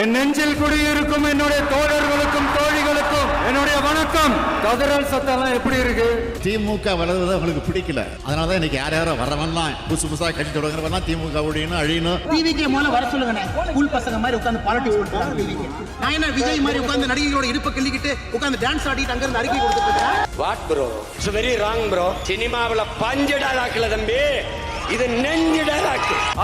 என் நெஞ்சில் குடியிருக்கும் என்னுடைய தோழர்களுக்கும் தோழிகளுக்கும் என்னுடைய வணக்கம். கதறல் சத்தம்லாம் எப்படி இருக்கு? திமுக வளர்வது அவங்களுக்கு பிடிக்கல. அதனால தான் இன்னைக்கு யார் யாரோ வரவன்லாம் புதுசு புதுசாக கட்சி தொடங்குறவெல்லாம் திமுக ஒழியணும் அழியணும். டிவிக்கு முதல்ல வர சொல்லுங்கண்ணே ஸ்கூல் பசங்க மாதிரி உட்காந்து பாலிடிக்ஸ் டிவிக்கு நான் என்ன விஜய் மாதிரி உட்காந்து நடிகைகளோட இடுப்பு கிள்ளிக்கிட்டு உட்காந்து டான்ஸ் ஆடிட்டு அங்க இருந்து அறிக்கை கொடுத்துட்டு what bro it's very wrong bro சினிமாவில் பஞ்சு டாலாக்குல தம்பி. இது நெஞ்சு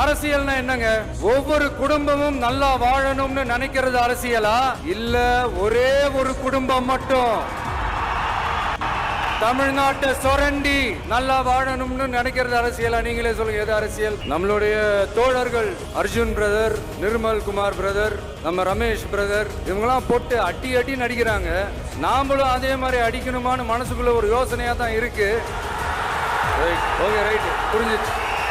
அரசியல்னா என்னங்க? ஒவ்வொரு குடும்பமும் நல்லா வாழணும்னு நினைக்கிறது அரசியலா? இல்ல ஒரே ஒரு குடும்பம் மட்டும்? தமிழ்நாட்டை சுரண்டி நல்லா வாழணும்னு நினைக்கிறது அரசியலா? நீங்களே சொல்லுங்க எது அரசியல்? நம்மளுடைய தோழர்கள் அர்ஜுன் பிரதர் நிர்மல் குமார் பிரதர் நம்ம ரமேஷ் பிரதர் இவங்கெல்லாம் போட்டு அடி அட்டி நடிக்கிறாங்க. நாமளும் அதே மாதிரி அடிக்கணுமான்னு மனசுக்குள்ள ஒரு யோசனையா தான் இருக்கு. ஓகே ரைட் புரிஞ்சிச்சு.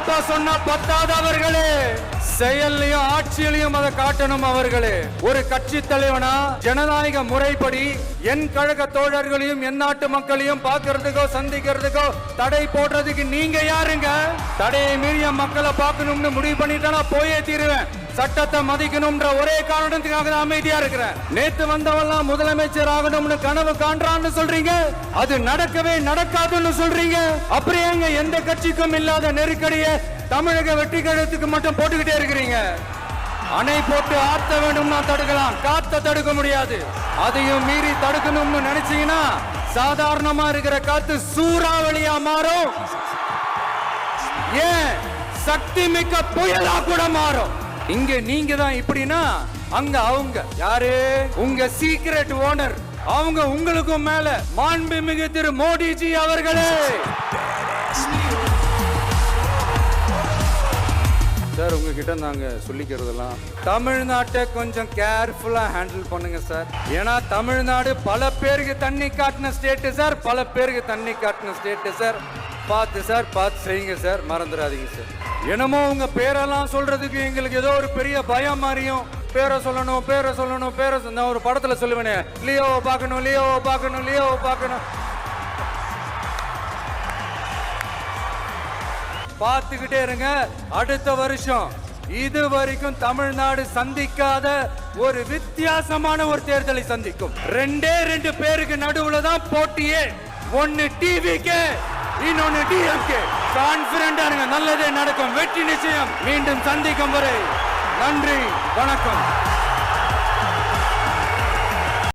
வீராப்பா சொன்னா பத்தாத அவர்களே செயல்லையும் ஆட்சியிலையும் அதை காட்டணும் அவர்களே. ஒரு கட்சி தலைவனா ஜனநாயக முறைப்படி என் கழக தோழர்களையும் என் நாட்டு மக்களையும் பார்க்கறதுக்கோ சந்திக்கிறதுக்கோ தடை போடுறதுக்கு நீங்க யாருங்க? தடையை மீறிய மக்களை பார்க்கணும்னு முடிவு பண்ணிட்டா நான் போயே தீருவேன். சட்டத்தை மதிக்கணும்ன்ற ஒரே காரணத்துக்காக நான் அமைதியா இருக்கிறேன். நேத்து வந்தவெல்லாம் முதலமைச்சர் ஆகணும்னு கனவு காண்றான்னு சொல்றீங்க? அது நடக்கவே நடக்காதுன்னு சொல்றீங்க? அப்புறம் எங்க எந்த கட்சிக்கும் இல்லாத நெருக்கடிய தமிழக வெற்றி கழகத்துக்கு மட்டும் போட்டுக்கிட்டே இருக்கிறீங்க? அணை போட்டு ஆத்த வேணும்னா தடுக்கலாம். காத்த தடுக்க முடியாது. அதையும் மீறி தடுக்கணும்னு நினைச்சீங்கன்னா சாதாரணமா இருக்கிற காத்து சூறாவளியா மாறும். ஏன்? சக்தி மிக்க புயலா கூட மாறும். இங்க நீங்க தான் இப்படின்னா அங்க அவங்க. யாரு? உங்க சீக்ரெட் ஓனர் அவங்க உங்களுக்கும் மேல மாண்புமிகு திரு மோடிஜி அவர்களே. சார் உங்ககிட்ட நாங்க சொல்லிக்கிறதெல்லாம் தமிழ்நாட்டை கொஞ்சம் கேர்ஃபுல்லா ஹேண்டில் பண்ணுங்க சார். ஏன்னா தமிழ்நாடு பல பேருக்கு தண்ணி காட்டின ஸ்டேட்டு சார். பல பேருக்கு தண்ணி காட்டின ஸ்டேட்டு சார். பார்த்து சார் பார்த்து செய்யுங்க சார். மறந்துடாதீங்க சார். என்னமோ உங்க பேரெல்லாம் சொல்றதுக்கு எங்களுக்கு ஏதோ ஒரு பெரிய பயம் மாதிரியும் பேரை சொல்லணும் பேரை சொல்லணும் பேரை நான் ஒரு படத்துல சொல்லுவேனே. லியோவை பார்க்கணும் லியோவை பார்க்கணும் லியோவை பார்க்கணும். பார்த்துக்கிட்டே இருங்க. அடுத்த வருஷம் இது வரைக்கும் தமிழ்நாடு சந்திக்காத ஒரு வித்தியாசமான ஒரு தேர்தலை சந்திக்கும். ரெண்டே ரெண்டு பேருக்கு நடுவுல தான் போட்டியே. ஒன்னு டிவிக்கு இன்னொன்னு டிஎம்கே கான்பிடண்டா இருங்க நல்லதே நடக்கும். வெற்றி நிச்சயம். மீண்டும் சந்திக்கும் வரை. நன்றி. வணக்கம்.